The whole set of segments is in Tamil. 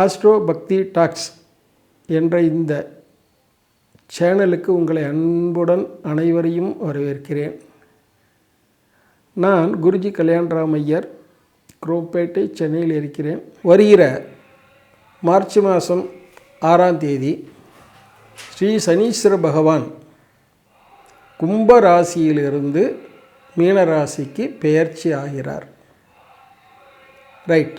ஆஸ்ட்ரோ பக்தி டாக்ஸ் என்ற இந்த சேனலுக்கு உங்களை அன்புடன் அனைவரையும் வரவேற்கிறேன். நான் குருஜி கல்யாணராம் ஐயர் குரோப்பேட்டை சென்னையில் இருக்கிறேன். வருகிற மார்ச் மாதம் ஆறாம் தேதி ஸ்ரீ சனீஸ்வர பகவான் கும்ப ராசியிலிருந்து பெயர்ச்சி ஆகிறார். ரைட்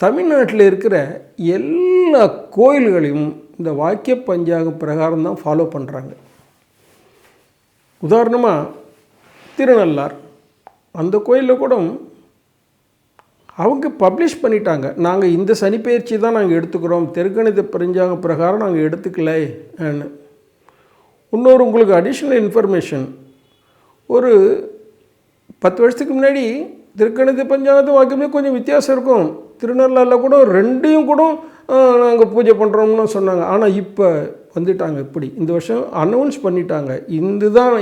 தமிழ்நாட்டில் இருக்கிற எல்லா கோயில்களையும் இந்த வாக்கிய பஞ்சாங்கம் பிரகாரம் தான் ஃபாலோ பண்ணுறாங்க உதாரணமாக திருநள்ளார் அந்த கோயிலில் கூட அவங்க பப்ளிஷ் பண்ணிட்டாங்க. நாங்கள் இந்த சனிப்பெயர்ச்சி தான் நாங்கள் எடுத்துக்கிறோம். தெற்கணித பரிஞ்சாங்க பிரகாரம் நாங்கள் எடுத்துக்கலை இன்னொரு உங்களுக்கு அடிஷ்னல் இன்ஃபர்மேஷன் ஒரு பத்து வருஷத்துக்கு முன்னாடி திருக்கணித பஞ்சாங்கத்து வாக்கியமே கொஞ்சம் வித்தியாசம் இருக்கும். திருநள்ளாரில் கூட ரெண்டையும் கூட நாங்கள் பூஜை பண்ணுறோம்னு சொன்னாங்க. ஆனால் இப்போ வந்துட்டாங்க இப்படி. இந்த வருஷம் அனௌன்ஸ் பண்ணிட்டாங்க. இந்த தான்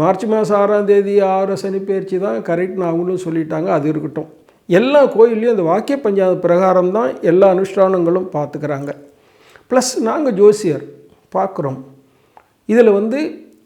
மார்ச் மாதம் ஆறாம் தேதி ஆறு சனிப்பெயர்ச்சி தான் கரெக்ட்னு அவங்களும் சொல்லிட்டாங்க. அது இருக்கட்டும். எல்லா கோயில்லையும் அந்த வாக்கிய பஞ்சாத பிரகாரம் தான் எல்லா அனுஷ்டானங்களும் பார்த்துக்கிறாங்க ப்ளஸ் நாங்கள் ஜோசியர் பார்க்குறோம் இதில் வந்து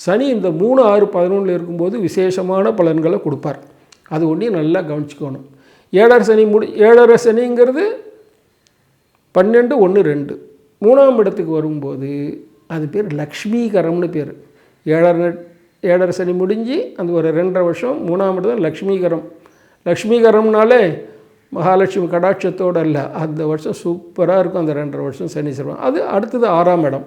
சனி இந்த மூணு ஆறு பதினொன்றில் இருக்கும்போது விசேஷமான பலன்களை கொடுப்பார். அது ஒன்றையும் நல்லா கவனிச்சிக்கணும். ஏழரை சனி முடி ஏழரை சனிங்கிறது பன்னெண்டு ஒன்று ரெண்டு. மூணாம் இடத்துக்கு வரும்போது அது பேர் லக்ஷ்மீகரம்னு பேர். ஏழரை ஏழரை சனி முடிஞ்சு அந்த ஒரு ரெண்டரை வருஷம் மூணாம் இடம் லக்ஷ்மீகரம். லக்ஷ்மீகரம்னாலே மகாலட்சுமி கடாட்சத்தோடு இல்லை அந்த வருஷம் சூப்பராக இருக்கும். அந்த ரெண்டரை வருஷம் சனி செல்வம் அது அடுத்தது ஆறாம் இடம்.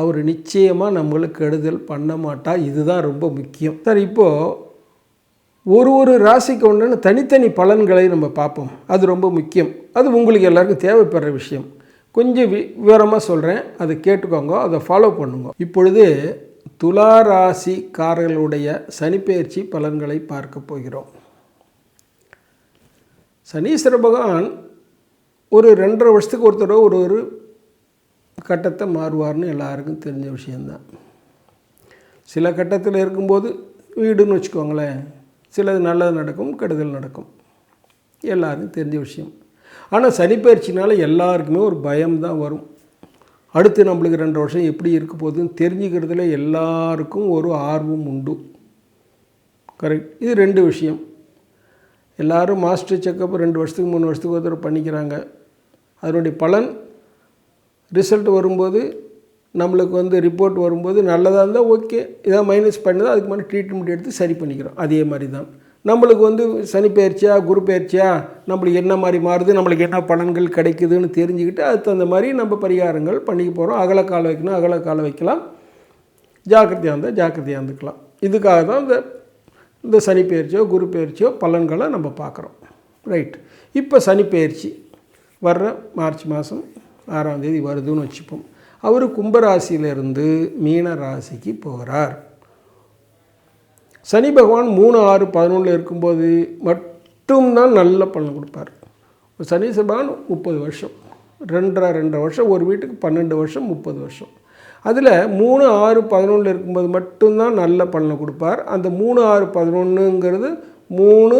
அவர் நிச்சயமாக நம்மளுக்கு கெடுதல் பண்ண மாட்டா. இதுதான் ரொம்ப முக்கியம். சார் இப்போது ஒரு ஒரு ராசிக்கு ஒன்றுன்னு தனித்தனி பலன்களை நம்ம பார்ப்போம். அது ரொம்ப முக்கியம். அது உங்களுக்கு எல்லாருக்கும் தேவைப்படுற விஷயம். கொஞ்சம் வி விவரமாக சொல்கிறேன் அதை கேட்டுக்கோங்க. அதை ஃபாலோ பண்ணுங்க. இப்பொழுது துலா ராசிக்காரர்களுடைய சனிப்பெயர்ச்சி பலன்களை பார்க்க போகிறோம். சனீஸ்வர பகவான் ஒரு ரெண்டரை வருஷத்துக்கு ஒருத்தரோ ஒரு ஒரு கட்டத்தை மாறுவார்னு எல்லாருக்கும் தெரிஞ்ச விஷயந்தான் சில கட்டத்தில் இருக்கும்போது வீடுன்னு வச்சுக்கோங்களேன் சிலது நல்லது நடக்கும் கெடுதல் நடக்கும். எல்லாருக்கும் தெரிஞ்ச விஷயம். ஆனால் சனிப்பயிற்சினால் எல்லாருக்குமே ஒரு பயம்தான் வரும். அடுத்து நம்மளுக்கு ரெண்டு வருஷம் எப்படி இருக்க போகுதுன்னு தெரிஞ்சுக்கிறதுல எல்லாருக்கும் ஒரு ஆர்வம் உண்டு. கரெக்ட் இது ரெண்டு விஷயம். எல்லோரும் மாஸ்டர் செக்கப் ரெண்டு வருஷத்துக்கு மூணு வருஷத்துக்கு ஒருத்தர் பண்ணிக்கிறாங்க. அதனுடைய பலன் ரிசல்ட் வரும்போது நம்மளுக்கு வந்து ரிப்போர்ட் வரும்போது நல்லதாக இருந்தால் ஓகே. இதாக மைனஸ் பண்ணி அதுக்கு மேலே ட்ரீட்மெண்ட் எடுத்து சரி பண்ணிக்கிறோம். அதே மாதிரி தான் நம்மளுக்கு வந்து சனி பயிற்சியா குரு பயிற்சியா நம்மளுக்கு என்ன மாதிரி மாறுது நம்மளுக்கு என்ன பலன்கள் கிடைக்குதுன்னு தெரிஞ்சுக்கிட்டு அதுக்கு தகுந்த மாதிரி நம்ம பரிகாரங்கள் பண்ணிக்க போகிறோம் அகல கால வைக்கணும் அகல கால வைக்கலாம். ஜாக்கிரதையாக இருந்தால் ஜாக்கிரதையாக இருந்துக்கலாம். இதுக்காக தான் இந்த இந்த சனி பயிற்சியோ குரு பயிற்சியோ பலன்களை நம்ம பார்க்குறோம். ரைட் இப்போ சனி பயிற்சி வர்ற மார்ச் மாதம் ஆறாம் தேதி வருதுன்னு வச்சுப்போம். அவர் கும்பராசியிலிருந்து மீன ராசிக்கு போகிறார் சனி பகவான் மூணு ஆறு பதினொன்றில் இருக்கும்போது மட்டும்தான் நல்ல பலன் கொடுப்பார். சனி பகவான் முப்பது வருஷம். ரெண்டரை ரெண்டரை வருஷம். ஒரு வீட்டுக்கு பன்னெண்டு வருஷம் முப்பது வருஷம். அதில் மூணு ஆறு பதினொன்றில் இருக்கும்போது மட்டும்தான் நல்ல பலனை கொடுப்பார். அந்த மூணு ஆறு பதினொன்றுங்கிறது மூணு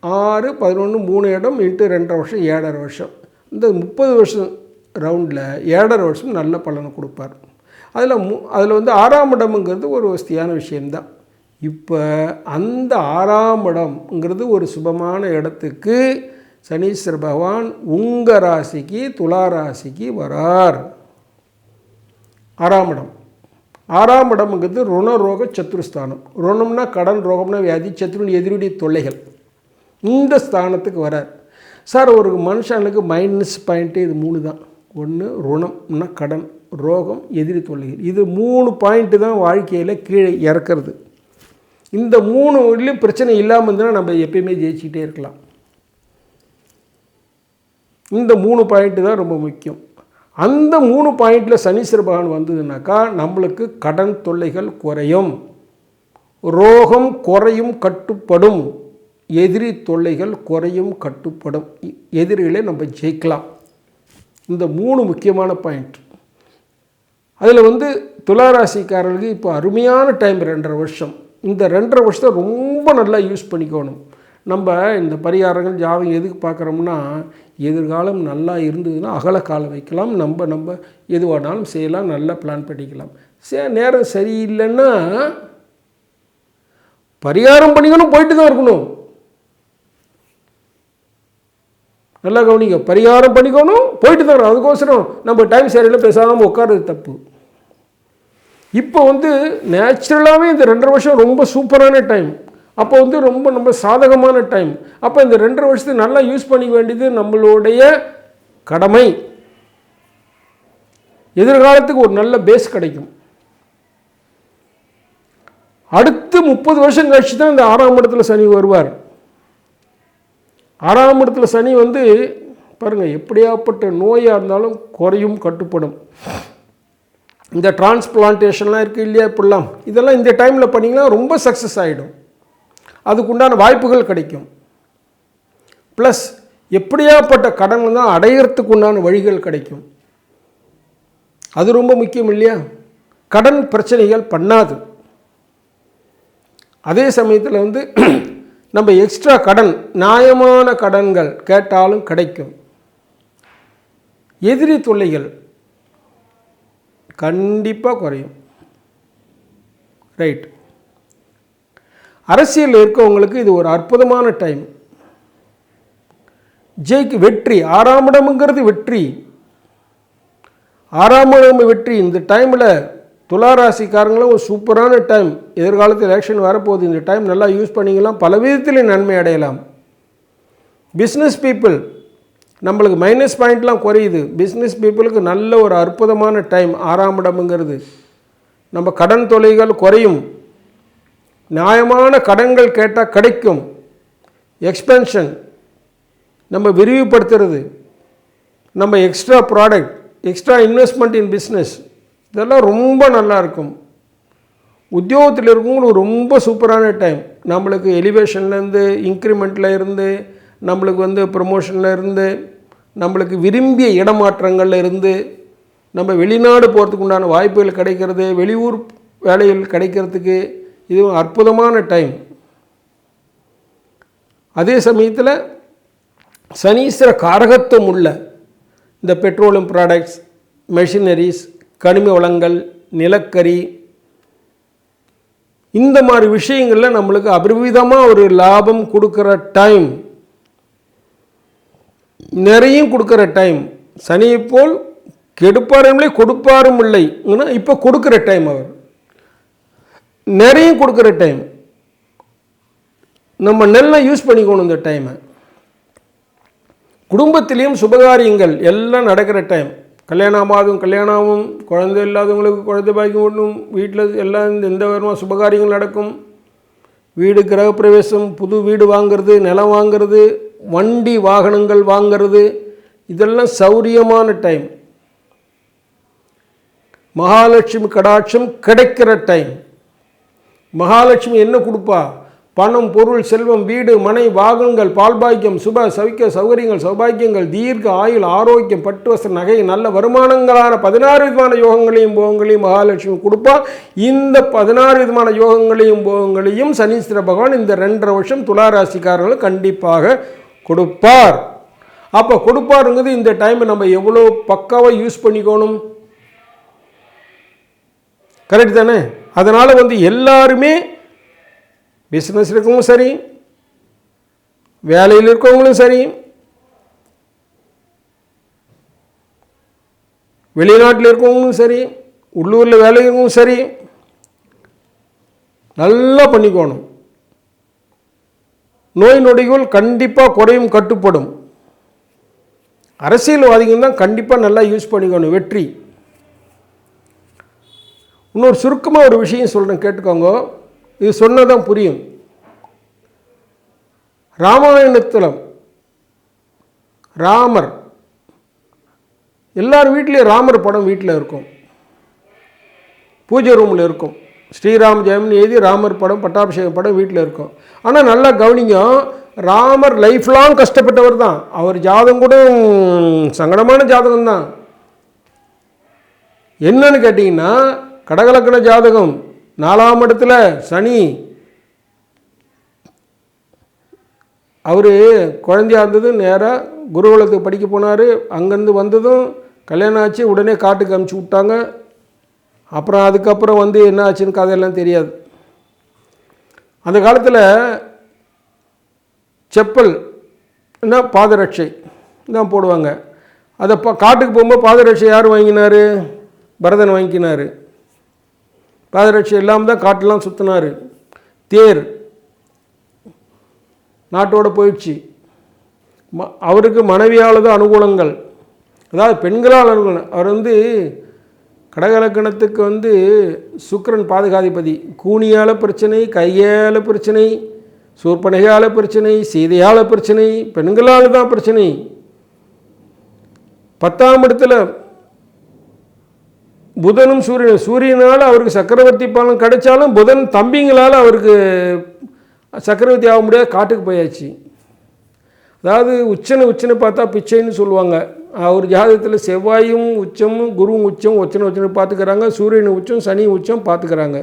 ஆறு பதினொன்று மூணு இடம் இன்ட்டு ரெண்டரை வருஷம் ஏழரை வருஷம். இந்த முப்பது வருஷம் ரவுண்டில் ஏழரை வருஷம் நல்ல பலனை கொடுப்பார். அதில் மு அதில் வந்து ஆறாம் இடம்ங்கிறது ஒரு வசதியான விஷயந்தான் இப்போ அந்த ஆறாம் இடம்ங்கிறது ஒரு சுபமான இடத்துக்கு சனீஸ்வர பகவான் உங்கள் ராசிக்கு துலா ராசிக்கு வரார். ஆறாம் இடம். ஆறாம் இடம்ங்கிறது ருணரோக சத்துருஸ்தானம் ருணம்னா கடன் ரோகம்னா வியாதி சத்ருன் எதிரியுடைய தொல்லைகள். இந்த ஸ்தானத்துக்கு வரார். சார் ஒரு மனுஷனுக்கு மைனஸ் பாயிண்ட்டு இது மூணு தான். ஒன்று ருணம்னா கடன் ரோகம் எதிரி தொல்லைகள். இது மூணு பாயிண்ட்டு தான் வாழ்க்கையில் கீழே இறக்கிறது. இந்த மூணு இதுலேயும் பிரச்சனை இல்லாமல் இருந்ததுன்னா நம்ம எப்பயுமே ஜெயிச்சுக்கிட்டே இருக்கலாம். இந்த மூணு பாயிண்ட்டு தான் ரொம்ப முக்கியம். அந்த மூணு பாயிண்டில் சனீஸ்வர பகவான் வந்ததுனாக்கா நம்மளுக்கு கடன் தொல்லைகள் குறையும். ரோகம் குறையும் கட்டுப்படும். எதிரி தொல்லைகள் குறையும் கட்டுப்படும். எதிரிகளை நம்ம ஜெயிக்கலாம். இந்த மூணு முக்கியமான பாயிண்ட் அதில் வந்து துளாராசிக்காரர்களுக்கு இப்போ அருமையான டைம் ரெண்டரை வருஷம். இந்த ரெண்டரை வருஷத்தை ரொம்ப நல்லா யூஸ் பண்ணிக்கணும். நம்ம இந்த பரிகாரங்கள் ஜாதகம் எதுக்கு பார்க்குறோம்னா எதிர்காலம் நல்லா இருந்ததுன்னா அகல காலம் வைக்கலாம். நம்ம நம்ம எதுவானாலும் செய்யலாம். நல்லா பிளான் பண்ணிக்கலாம். சே நேரம் சரியில்லைன்னா பரிகாரம் பண்ணிக்கணும் போயிட்டு தான் இருக்கணும். நல்லா கவனிங்க. பரிகாரம் பண்ணிக்கணும் போயிட்டு தான் அதுக்கோசரம் நம்ம டைம் சரியில்லை பேசாமல் உட்காருறது தப்பு. இப்போ வந்து நேச்சுரலாகவே இந்த ரெண்டரை வருஷம் ரொம்ப சூப்பரான டைம் அப்போ வந்து ரொம்ப நம்ம சாதகமான டைம் அப்போ இந்த ரெண்டரை வருஷத்துக்கு நல்லா யூஸ் பண்ணிக்க வேண்டியது நம்மளுடைய கடமை. எதிர்காலத்துக்கு ஒரு நல்ல பேஸ் கிடைக்கும். அடுத்து முப்பது வருஷம் கழிச்சு தான் இந்த ஆறாம் இடத்துல சனி வருவார். ஆறாம் இடத்துல சனி வந்து பாருங்கள் எப்படியாப்பட்ட நோயாக இருந்தாலும் குறையும் கட்டுப்படும். இந்த டிரான்ஸ்பிளான்டேஷன்லாம் இருக்குது இல்லையா இப்படிலாம்? இதெல்லாம் இந்த டைமில் பண்ணிங்கன்னா ரொம்ப சக்ஸஸ் ஆகிடும் அதுக்குண்டான வாய்ப்புகள் கிடைக்கும். ப்ளஸ் எப்படியாப்பட்ட கடன் தான் அடையிறதுக்கு உண்டான வழிகள் கிடைக்கும். அது ரொம்ப முக்கியம் இல்லையா? கடன் பிரச்சனைகள் பண்ணாது. அதே சமயத்தில் வந்து நம்ம எக்ஸ்ட்ரா கடன் நியாயமான கடன்கள் கேட்டாலும் கிடைக்கும். எதிரி தொல்லைகள் கண்டிப்பாக குறையும். ரைட் அரசியலில் இருக்கவங்களுக்கு இது ஒரு அற்புதமான டைம் ஜெயிக்கு வெற்றி ஆறாம் இடம்ங்கிறது வெற்றி. ஆறாம் இடம் வெற்றி. இந்த டைமில் துளாராசிக்காரங்களும் ஒரு சூப்பரான டைம். எதிர்காலத்தில் எலெக்ஷன் வரப்போகுது. இந்த டைம் நல்லா யூஸ் பண்ணிக்கலாம் பல விதத்தில் நன்மை அடையலாம். பிஸ்னஸ் பீப்புள் நம்மளுக்கு மைனஸ் பாயிண்ட்லாம் குறையுது. பிஸ்னஸ் பீப்புளுக்கு நல்ல ஒரு அற்புதமான டைம். ஆறாம் இடம்ங்கிறது. நம்ம கடன் தொலைகள் குறையும். நியாயமான கடன்கள் கேட்டால் கிடைக்கும். எக்ஸ்பென்ஷன் நம்ம விரிவுபடுத்துறது. நம்ம extra product extra investment in business இதெல்லாம் ரொம்ப நல்லா இருக்கும் உத்தியோகத்தில் இருக்கவங்களுக்கு ரொம்ப சூப்பரான டைம். நம்மளுக்கு எலிவேஷன்லேருந்து இன்க்ரிமெண்ட்டில் இருந்து நம்மளுக்கு வந்து ப்ரமோஷனில் இருந்து நம்மளுக்கு விரும்பிய இடமாற்றங்கள்ல இருந்து நம்ம வெளிநாடு போகிறதுக்கு உண்டான வாய்ப்புகள் கிடைக்கிறது வெளியூர் வேலைகள் கிடைக்கிறதுக்கு இது அற்புதமான டைம். அதே சமயத்தில் சனீஸ்வர காரகத்துவம் உள்ள இந்த பெட்ரோலியம் ப்ராடக்ட்ஸ் மெஷினரிஸ் கனிம வளங்கள் நிலக்கரி இந்த மாதிரி விஷயங்களில் நம்மளுக்கு அபரிவிதமாக ஒரு லாபம் கொடுக்குற டைம் நிறையும் கொடுக்குற டைம் சனியை போல் கெடுப்பாரும் இல்லை. கொடுப்பாரும் இல்லை இப்போ கொடுக்குற டைம் அவர். நிறையும் கொடுக்குற டைம் நம்ம நல்லா யூஸ் பண்ணிக்கணும் இந்த டைமை குடும்பத்திலையும் சுபகாரியங்கள் எல்லாம் நடக்கிற டைம் கல்யாணமாகும் கல்யாணமும் குழந்தை இல்லாதவங்களுக்கு குழந்தை பாக்கியம் ஒன்றும் வீட்டில் எல்லாம் இந்த எந்த விதமாக சுபகாரியங்கள் நடக்கும்? வீடு கிரகப்பிரவேசம் புது வீடு வாங்கிறது நிலம் வாங்கிறது வண்டி வாகனங்கள் வாங்கிறது இதெல்லாம் சௌரியமான டைம் மகாலட்சுமி கடாட்சம் கிடைக்கிற டைம் மகாலட்சுமி என்ன கொடுப்பா? பணம் பொருள் செல்வம் வீடு மனை வாகனங்கள் பால்பாக்கியம் சுப சவிக்க சௌகரியங்கள் சௌபாக்கியங்கள் தீர்க்க ஆயுள் ஆரோக்கியம் பட்டு வஸ்திர நகை நல்ல வருமானங்களான பதினாறு விதமான யோகங்களையும் போகங்களையும் மகாலட்சுமி கொடுப்பா இந்த பதினாறு விதமான யோகங்களையும் போகங்களையும் சனீஸ்வர பகவான் இந்த ரெண்டரை வருஷம் துளாராசிக்காரர்களும் கண்டிப்பாக கொடுப்பார். அப்போ கொடுப்பாருங்கிறது இந்த டைமை நம்ம எவ்வளோ பக்காவாக யூஸ் பண்ணிக்கணும்? கரெக்ட் தானே? அதனால் வந்து எல்லாருமே பிஸ்னஸ் இருக்கவங்களும் சரி. வேலையில் இருக்கவங்களும் சரி. வெளிநாட்டில் இருக்கவங்களும் சரி. உள்ளூரில் வேலை இருக்கவங்களும் சரி. நல்லா பண்ணிக்கோணும். நோய் நொடிகள் கண்டிப்பாக குறையும் கட்டுப்படும். அரசியல்வாதிகள் தான் கண்டிப்பாக நல்லா யூஸ் பண்ணிக்கணும் வெற்றி. இன்னொரு சுருக்கமாக ஒரு விஷயம் சொல்கிறேன் கேட்டுக்கோங்க. இது சொன்னதான் புரியும். ராமாயணத்தில் ராமர் எல்லார் வீட்லேயும் ராமர் படம் வீட்டில் இருக்கும். பூஜை ரூமில் இருக்கும். ஸ்ரீராம் ஜெயம்னு எழுதி ராமர் படம் பட்டாபிஷேக படம் வீட்டில் இருக்கும். ஆனால் நல்லா கவனிங்க ராமர் லைஃப் லாங் கஷ்டப்பட்டவர் தான். அவர் ஜாதகம் கூட சங்கடமான ஜாதகம் தான் என்னன்னு கேட்டிங்கன்னா கடகலக்கண ஜாதகம் நாலாம் இடத்துல சனி. அவர் குழந்தையா இருந்தது நேராக குருகுலத்துக்கு படிக்க போனார். அங்கேருந்து வந்ததும் கல்யாணம் ஆச்சு உடனே காட்டுக்கு அமுச்சு விட்டாங்க. அப்புறம் அதுக்கப்புறம் வந்து என்ன ஆச்சுன்னு கதையெல்லாம் தெரியாது. அந்த காலத்தில் செப்பல் என்ன பாதரட்சை தான் போடுவாங்க. அதை பா காட்டுக்கு போகும்போது பாதரட்சை யார் வாங்கினார்? பரதன் வாங்கிக்கினார் பாதரட்சி இல்லாமல் தான் காட்டெல்லாம் சுற்றினார் தேர். நாட்டோட போயிடுச்சு. ம அவருக்கு மனைவியால் தான் அனுகூலங்கள். அதாவது பெண்களால் அனுகூலம். அவர் வந்து கடகலக்கணத்துக்கு வந்து சுக்கரன் பாதுகாதிபதி. கூனியால் பிரச்சனை கையால் பிரச்சனை சூர்பனகையால் பிரச்சனை சீதையால் பிரச்சனை பெண்களால் தான் பிரச்சனை. பத்தாம் இடத்துல புதனும் சூரியனும் சூரியனால் அவருக்கு சக்கரவர்த்தி பலன் கிடைச்சாலும் புதன் தம்பிங்களால் அவருக்கு சக்கரவர்த்தி ஆக முடியாது காட்டுக்கு போயாச்சு. அதாவது உச்சனை உச்சனை பார்த்தா பிச்சைன்னு சொல்லுவாங்க. அவர் ஜாதகத்தில் செவ்வாயும் உச்சமும் குருவும் உச்சம் உச்சனை உச்சனை பார்த்துக்கிறாங்க சூரியன் உச்சம் சனி உச்சம் பார்த்துக்கிறாங்க.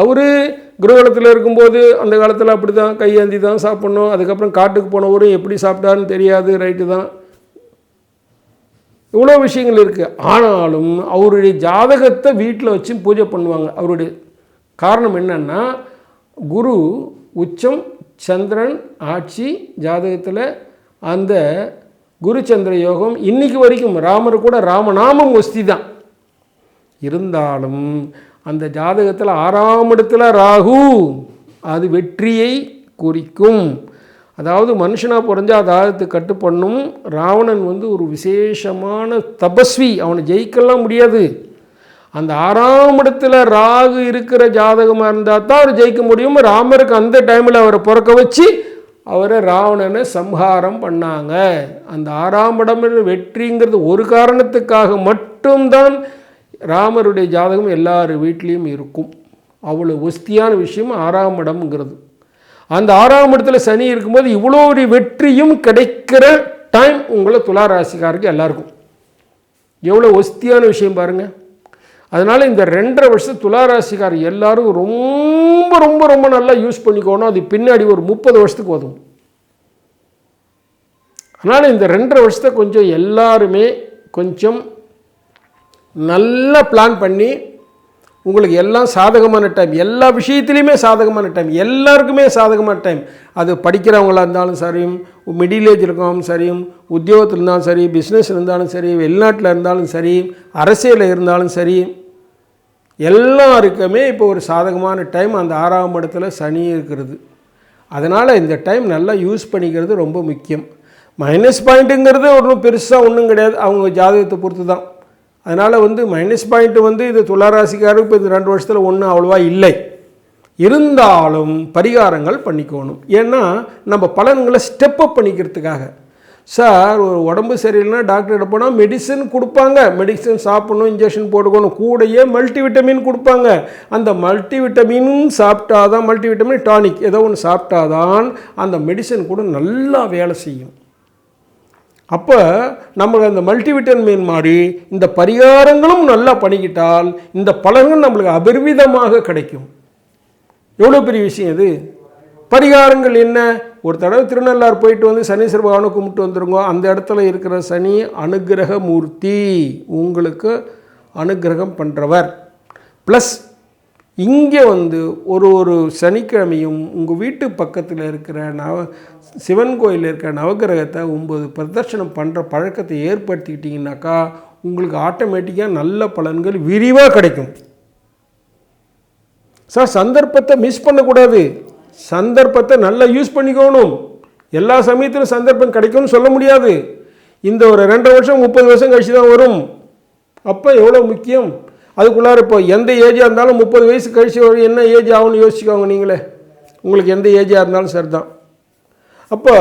அவர் குருகுலத்தில் இருக்கும்போது அந்த காலத்தில் அப்படி தான் கையேந்தி தான் சாப்பிட்ணும் அதுக்கப்புறம் காட்டுக்கு போனவரும் எப்படி சாப்பிட்டாருன்னு தெரியாது ரைட்டு தான். இவ்வளோ விஷயங்கள் இருக்குது ஆனாலும் அவருடைய ஜாதகத்தை வீட்டில் வச்சு பூஜை பண்ணுவாங்க. அவருடைய காரணம் என்னன்னா குரு உச்சம் சந்திரன் ஆட்சி ஜாதகத்தில் அந்த குரு சந்திர யோகம் இன்னைக்கு வரைக்கும் ராமர் கூட ராமநாமம் ஒஸ்தி தான். இருந்தாலும் அந்த ஜாதகத்தில் ஆறாம் இடத்துல ராகு அது வெற்றியை குறிக்கும். அதாவது மனுஷனாக பிறந்தா அதாவது கட்டுப்பண்ணும் ராவணன் வந்து ஒரு விசேஷமான தபஸ்வி அவனை ஜெயிக்கலாம் முடியாது. அந்த ஆறாம் இடத்துல ராகு இருக்கிற ஜாதகமாக இருந்தால் தான் அவர் ஜெயிக்க முடியும். ராமருக்கு அந்த டைமில் அவரை பிறக்க வச்சு அவரை ராவணனை சம்ஹாரம் பண்ணாங்க. அந்த ஆறாம் இடம் வெற்றிங்கிறது ஒரு காரணத்துக்காக மட்டும்தான் ராமருடைய ஜாதகம் எல்லார் வீட்லேயும் இருக்கும். அவ்வளோ ஒஸ்தியான விஷயம் ஆறாம் இடம்ங்கிறது. அந்த ஆறாம் இடத்துல சனி இருக்கும்போது இவ்வளோ ஒரு வெற்றியும் கிடைக்கிற டைம் உங்களை துலா ராசிக்காருக்கு எல்லாருக்கும். எவ்வளோ ஒஸ்தியான விஷயம் பாருங்கள் அதனால் இந்த ரெண்டரை வருஷம் துலா ராசிக்கார் எல்லாரும் ரொம்ப ரொம்ப ரொம்ப நல்லா யூஸ் பண்ணிக்கணும். அது பின்னாடி ஒரு முப்பது வருஷத்துக்கு உதவும். அதனால் இந்த ரெண்டரை வருஷத்தை கொஞ்சம் எல்லாருமே கொஞ்சம் நல்லா பிளான் பண்ணி உங்களுக்கு எல்லாம் சாதகமான டைம் எல்லா விஷயத்துலையுமே சாதகமான டைம் எல்லாருக்குமே சாதகமான டைம் அது படிக்கிறவங்களா இருந்தாலும் சரியும் மிடில் ஏஜ் இருக்கவங்க சரியும் உத்தியோகத்தில் இருந்தாலும் சரி பிஸ்னஸ் இருந்தாலும் சரி வெளிநாட்டில் இருந்தாலும் சரி அரசியலில் இருந்தாலும் சரி எல்லாருக்குமே இப்போ ஒரு சாதகமான டைம் அந்த ஆறாம் இடத்துல சனி இருக்கிறது. அதனால் இந்த டைம் நல்லா யூஸ் பண்ணிக்கிறது ரொம்ப முக்கியம். மைனஸ் பாயிண்ட்டுங்கிறது ஒன்றும் பெருசாக ஒன்றும் கிடையாது. அவங்க ஜாதகத்தை பொறுத்து தான் அதனால் வந்து மைனஸ் பாயிண்ட் வந்து இது துளாராசிக்காரருக்கு இப்போ இந்த ரெண்டு வருஷத்தில் ஒன்றும் அவ்வளோவா இல்லை. இருந்தாலும் பரிகாரங்கள் பண்ணிக்கணும். ஏன்னா நம்ம பலன்களை ஸ்டெப் அப் பண்ணிக்கிறதுக்காக. சார் ஒரு உடம்பு சரியில்லைன்னா டாக்டர்கிட்ட போனால் மெடிசன் கொடுப்பாங்க. மெடிசன் சாப்பிடணும் இன்ஜெக்ஷன் போட்டுக்கணும். கூடயே மல்டிவிட்டமின் கொடுப்பாங்க. அந்த மல்டிவிட்டமின் சாப்பிட்டாதான் மல்டிவிட்டமின் டானிக் ஏதோ ஒன்று சாப்பிட்டாதான் அந்த மெடிசன் கூட நல்லா வேலை செய்யும். அப்போ நம்மளுக்கு அந்த மல்டிவிட்டமின் மாதிரி இந்த பரிகாரங்களும் நல்லா பண்ணிக்கிட்டால் இந்த பலன்கள் நம்மளுக்கு அபரிவிதமாக கிடைக்கும். எவ்வளோ பெரிய விஷயம் இது? பரிகாரங்கள் என்ன? ஒரு தடவை திருநள்ளார் போயிட்டு வந்து சனீஸ்வர பகவானை கும்பிட்டு வந்துருங்க. அந்த இடத்துல இருக்கிற சனி அனுக்கிரக மூர்த்தி. உங்களுக்கு அனுக்கிரகம் பண்ணுறவர் ப்ளஸ் இங்கே வந்து ஒரு ஒரு சனிக்கிழமையும் உங்கள் வீட்டு பக்கத்தில் இருக்கிற நவ சிவன் கோயிலில் இருக்கிற நவகிரகத்தை ஒம்பது பிரதர்ஷனம் பண்ணுற பழக்கத்தை ஏற்படுத்திக்கிட்டிங்கனாக்கா உங்களுக்கு ஆட்டோமேட்டிக்காக நல்ல பலன்கள் விரிவாக கிடைக்கும். சார் சந்தர்ப்பத்தை மிஸ் பண்ணக்கூடாது. சந்தர்ப்பத்தை நல்லா யூஸ் பண்ணிக்கணும். எல்லா சமயத்திலும் சந்தர்ப்பம் கிடைக்கும்னு சொல்ல முடியாது. இந்த ஒரு ரெண்டரை வருஷம் முப்பது வருஷம் கழிச்சு தான் வரும். அப்போ எவ்வளோ முக்கியம்? அதுக்குள்ளார இப்போ எந்த ஏஜாக இருந்தாலும் முப்பது வயசு கழிச்சு வரும் என்ன ஏஜ் ஆகும்னு யோசிச்சுக்கோங்க நீங்களே. உங்களுக்கு எந்த ஏஜாக இருந்தாலும் சரி தான் அப்போ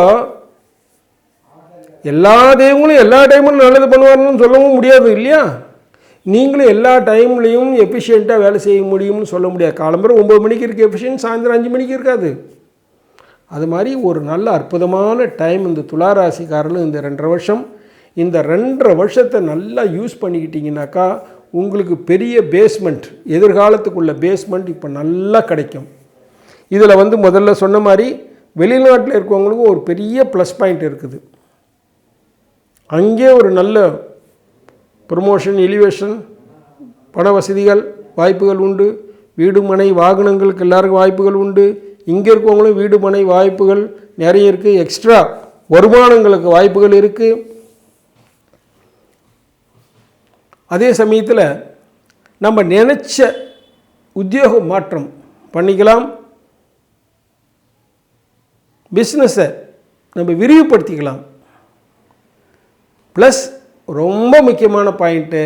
எல்லா தெய்வங்களும் எல்லா டைமும் நல்லது பண்ணுவார்னு சொல்லவும் முடியாது இல்லையா? நீங்களும் எல்லா டைம்லேயும் எஃபிஷியண்ட்டாக வேலை செய்ய முடியும்னு சொல்ல முடியாது. காலம்பரம் ஒம்பது மணிக்கு இருக்குது எஃபிஷியன்ட் சாயந்தரம் அஞ்சு மணிக்கு இருக்காது. அது மாதிரி ஒரு நல்ல அற்புதமான டைம் இந்த துளாராசிக்காரர்களும் இந்த ரெண்டரை வருஷம் இந்த ரெண்டரை வருஷத்தை நல்லா யூஸ் பண்ணிக்கிட்டிங்கனாக்கா உங்களுக்கு பெரிய பேஸ்மெண்ட் எதிர்காலத்துக்குள்ள பேஸ்மெண்ட் இப்போ நல்லா கிடைக்கும். இதில் வந்து முதல்ல சொன்ன மாதிரி வெளிநாட்டில் இருக்கவங்களுக்கும் ஒரு பெரிய ப்ளஸ் பாயிண்ட் இருக்குது. அங்கே ஒரு நல்ல ப்ரமோஷன் எலிவேஷன் பண வசதிகள் வாய்ப்புகள் உண்டு. வீடு மனை வாகனங்களுக்கு எல்லாருக்கும் வாய்ப்புகள் உண்டு. இங்கே இருக்கவங்களும் வீடு மனை வாய்ப்புகள் நிறைய இருக்குது எக்ஸ்ட்ரா வருமானங்களுக்கு வாய்ப்புகள் இருக்குது அதே சமயத்தில் நம்ம நினச்ச உத்தியோக மாற்றம் பண்ணிக்கலாம். பிஸ்னஸை நம்ம விரிவுபடுத்திக்கலாம். ப்ளஸ் ரொம்ப முக்கியமான பாயிண்ட்டு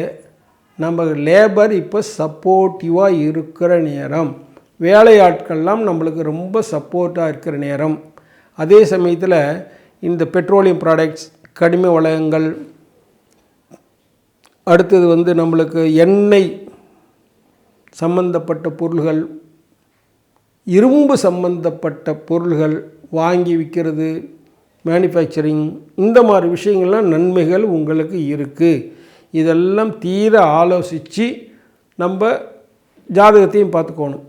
நம்ம லேபர் இப்போ சப்போர்ட்டிவாக இருக்கிற நேரம். வேலையாட்கள்லாம் நம்மளுக்கு ரொம்ப சப்போர்ட்டாக இருக்கிற நேரம். அதே சமயத்தில் இந்த பெட்ரோலியம் ப்ராடக்ட்ஸ் கனிம வளங்கள் அடுத்தது வந்து நம்மளுக்கு எண்ணெய் சம்பந்தப்பட்ட பொருள்கள் இரும்பு சம்பந்தப்பட்ட பொருள்கள் வாங்கி விற்கிறது மேனுஃபேக்சரிங் இந்த மாதிரி விஷயங்கள்லாம் நன்மைகள் உங்களுக்கு இருக்குது இதெல்லாம் தீர ஆலோசித்து நம்ம ஜாதகத்தையும் பார்த்துக்கோணும்.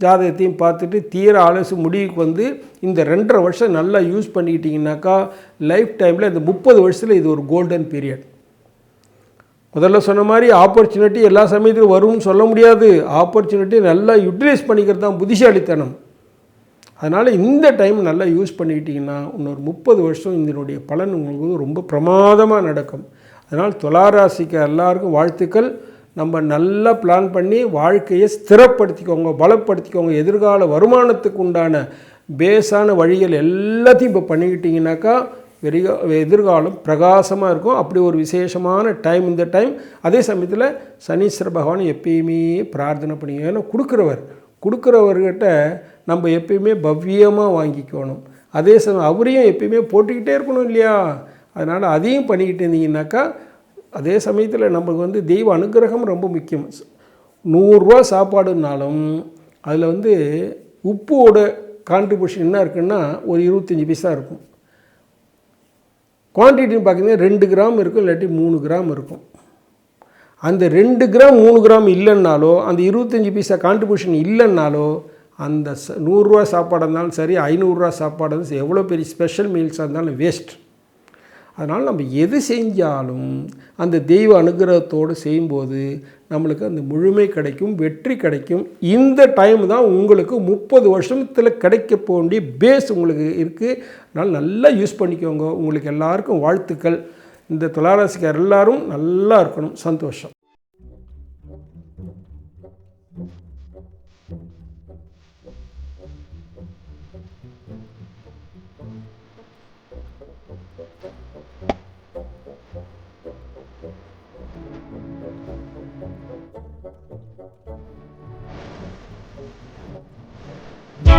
ஜாதகத்தையும் பார்த்துட்டு தீர ஆலோசி முடிவுக்கு வந்து இந்த ரெண்டரை வருஷம் நல்லா யூஸ் பண்ணிக்கிட்டிங்கனாக்கா லைஃப் டைமில் இந்த முப்பது வருஷத்தில் இது ஒரு கோல்டன் பீரியட் முதல்ல சொன்ன மாதிரி ஆப்பர்ச்சுனிட்டி எல்லா சமயத்திலும் வரும்னு சொல்ல முடியாது. ஆப்பர்ச்சுனிட்டி நல்லா யூட்டிலைஸ் பண்ணிக்கிறது தான் புத்திசாலித்தனம். அதனால் இந்த டைம் நல்லா யூஸ் பண்ணிக்கிட்டிங்கன்னா இன்னொரு முப்பது வருஷம் இதனுடைய பலன் உங்களுக்கு ரொம்ப பிரமாதமாக நடக்கும். அதனால் துளாராசிக்கு எல்லாருக்கும் வாழ்த்துக்கள். நம்ம நல்லா பிளான் பண்ணி வாழ்க்கையை ஸ்திரப்படுத்திக்கோங்க பலப்படுத்திக்கோங்க. எதிர்கால வருமானத்துக்கு உண்டான பேஸான வழிகள் எல்லாத்தையும் இப்போ பண்ணிக்கிட்டிங்கனாக்கா வெறிகா எதிர்காலம் பிரகாசமாக இருக்கும் அப்படி ஒரு விசேஷமான டைம் இந்த டைம் அதே சமயத்தில் சனீஸ்வர பகவான் எப்பயுமே பிரார்த்தனை பண்ணிங்க ஏன்னா கொடுக்குறவர் கொடுக்குறவர்கிட்ட நம்ம எப்பயுமே பவ்யமாக வாங்கிக்கணும். அதே சமயம் அவரையும் எப்பயுமே போட்டுக்கிட்டே இருக்கணும் இல்லையா? அதனால் அதையும் பண்ணிக்கிட்டு இருந்தீங்கன்னாக்கா அதே சமயத்தில் நம்மளுக்கு வந்து தெய்வ அனுகிரகம் ரொம்ப முக்கியம். நூறுரூவா சாப்பாடுனாலும் அதில் வந்து உப்போட கான்ட்ரிபியூஷன் என்ன இருக்குன்னா ஒரு இருபத்தஞ்சி பைசா இருக்கும். குவான்டிட்டின்னு பார்த்தீங்கன்னா ரெண்டு கிராம் இருக்கும் இல்லாட்டி மூணு கிராம் இருக்கும். அந்த ரெண்டு கிராம் மூணு கிராம் இல்லைன்னாலோ அந்த இருபத்தஞ்சி பைசா கான்ட்ரிபியூஷன் இல்லைன்னாலோ அந்த ச நூறுரூவா சாப்பாடாக இருந்தாலும் சரி ஐநூறுரூவா சாப்பாடு இருந்தாலும் சரி எவ்வளோ பெரிய ஸ்பெஷல் மீல்ஸாக இருந்தாலும் வேஸ்ட் அதனால் நம்ம எது செஞ்சாலும் அந்த தெய்வ அனுகிரகத்தோடு செய்யும்போது நம்மளுக்கு அந்த முழுமை கிடைக்கும் வெற்றி கிடைக்கும். இந்த டைம் தான் உங்களுக்கு முப்பது வருஷத்தில் கிடைக்க போண்டிய பேஸ் உங்களுக்கு இருக்குது அதனால் நல்லா யூஸ் பண்ணிக்கோங்க. உங்களுக்கு எல்லாருக்கும் வாழ்த்துக்கள். இந்த துளாராசிக்கார் எல்லாரும் நல்லா இருக்கணும். சந்தோஷம்.